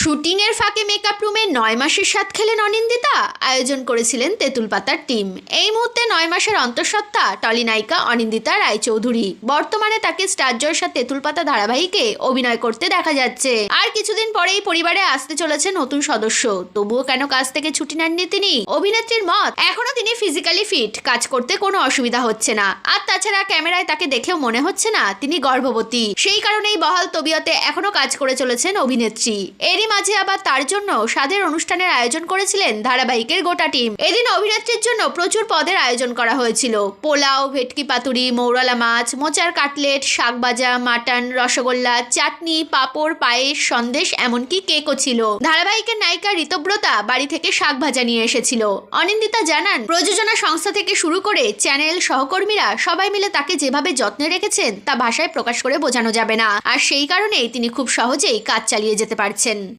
শুটিংয়ের ফাঁকে মেকআপ রুমে নয় মাসের স্বাদ খেলেন অনিন্দিতা। আয়োজন করেছিলেন তেঁতুল পাতার টিম এই মুহূর্তে নয় মাসের অন্তঃসত্ত্বা টলিনায়িকা অনিন্দিতা রায়চৌধুরী। বর্তমানে তাকে স্টার জলসা তেঁতুল পাতা ধারাবাহিকে অভিনয় করতে দেখা যাচ্ছে। আর কিছুদিন পরেই পরিবারে আসতে চলেছে নতুন সদস্য। তবুও কেন কাজ থেকে ছুটি নেননি তিনি? অভিনেত্রীর মত, এখনও তিনি ফিজিক্যালি ফিট কাজ করতে কোনো অসুবিধা হচ্ছে না। আর তাছাড়া ক্যামেরায় তাকে দেখেও মনে হচ্ছে না, তিনি গর্ভবতী। সেই কারণেই বহাল তবিয়তে এখনও কাজ করে চলেছেন অভিনেত্রী। এরই মাঝে আবার তার জন্য স্বাদের অনুষ্ঠানের আয়োজন করেছিলেন ধারাবাহিকের গোটা টিম। এদিন অভিনেত্রীর জন্য প্রচুর পদের আয়োজন করা হয়েছিল। পোলাও, ভেটকি পাতুরি, মৌরালা মাছ, মোচার কাটলেট শাকবাজা মাটন, রসগোল্লা, চাটনি, পাঁপড়, পায়েস, সন্দেশ, এমনকি কেকও ছিল। ধারাবাহিকের নায়িকা ঋতব্রতা বাড়ি থেকে শাক ভাজা নিয়ে এসেছিল। অনিন্দিতা জানান, প্রযোজনা সংস্থা থেকে শুরু করে চ্যানেল সহকর্মীরা সবাই মিলে তাকে যেভাবে যত্নে রেখেছেন তা ভাষায় প্রকাশ করে বোঝানো যাবে না। আর সেই কারণেই তিনি খুব সহজেই কাজ চালিয়ে যেতে পারছেন।